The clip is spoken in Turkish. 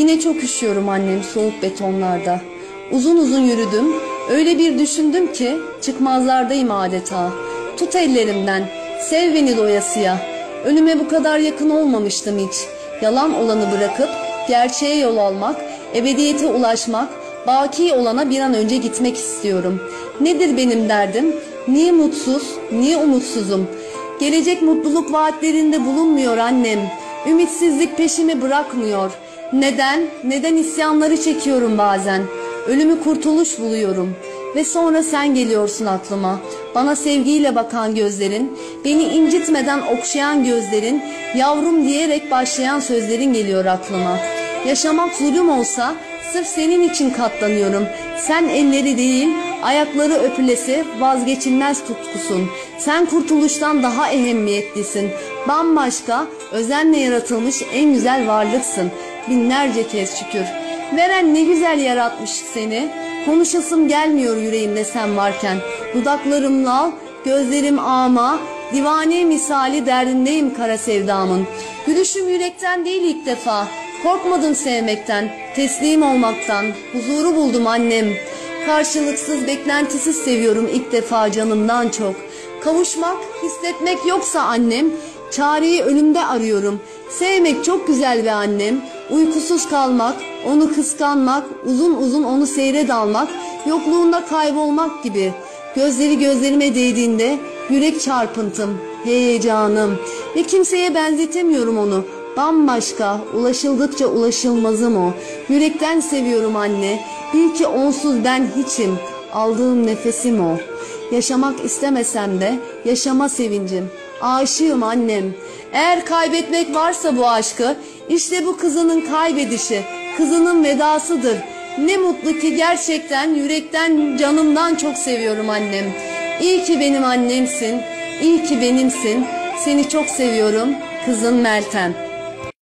Yine çok üşüyorum annem soğuk betonlarda. Uzun uzun yürüdüm. Öyle bir düşündüm ki çıkmazlardayım adeta. Tut ellerimden. Sev beni doyasıya. Ölüme bu kadar yakın olmamıştım hiç. Yalan olanı bırakıp gerçeğe yol almak, ebediyete ulaşmak, baki olana bir an önce gitmek istiyorum. Nedir benim derdim? Niye mutsuz, niye umutsuzum? Gelecek mutluluk vaatlerinde bulunmuyor annem. Ümitsizlik peşimi bırakmıyor. Neden? Neden isyanları çekiyorum bazen? Ölümü kurtuluş buluyorum. Ve sonra sen geliyorsun aklıma. Bana sevgiyle bakan gözlerin, beni incitmeden okşayan gözlerin, yavrum diyerek başlayan sözlerin geliyor aklıma. Yaşamak zulüm olsa sırf senin için katlanıyorum. Sen elleri değil, ayakları öpülesi vazgeçilmez tutkusun. Sen kurtuluştan daha ehemmiyetlisin. Bambaşka, özenle yaratılmış en güzel varlıksın. Binlerce kez şükür. Veren ne güzel yaratmış seni. Konuşasım gelmiyor yüreğimde sen varken. Dudaklarım lal, gözlerim ama, divane misali derdindeyim kara sevdamın. Gülüşüm yürekten değil ilk defa. Korkmadım sevmekten, teslim olmaktan. Huzuru buldum annem. Karşılıksız, beklentisiz seviyorum ilk defa canımdan çok. Kavuşmak, hissetmek yoksa annem, çareyi ölümde arıyorum. Sevmek çok güzel be annem. Uykusuz kalmak, onu kıskanmak, uzun uzun onu seyre dalmak, yokluğunda kaybolmak gibi. Gözleri gözlerime değdiğinde yürek çarpıntım, heyecanım ve kimseye benzetemiyorum onu. Bambaşka, ulaşıldıkça ulaşılmazım o. Yürekten seviyorum anne. Bil ki onsuz ben hiçim. Aldığım nefesim o. Yaşamak istemesem de yaşama sevincim. Aşığım annem. Eğer kaybetmek varsa bu aşkı, işte bu kızının kaybedişi, kızının vedasıdır. Ne mutlu ki gerçekten yürekten canımdan çok seviyorum annem. İyi ki benim annemsin, iyi ki benimsin. Seni çok seviyorum kızın Meltem.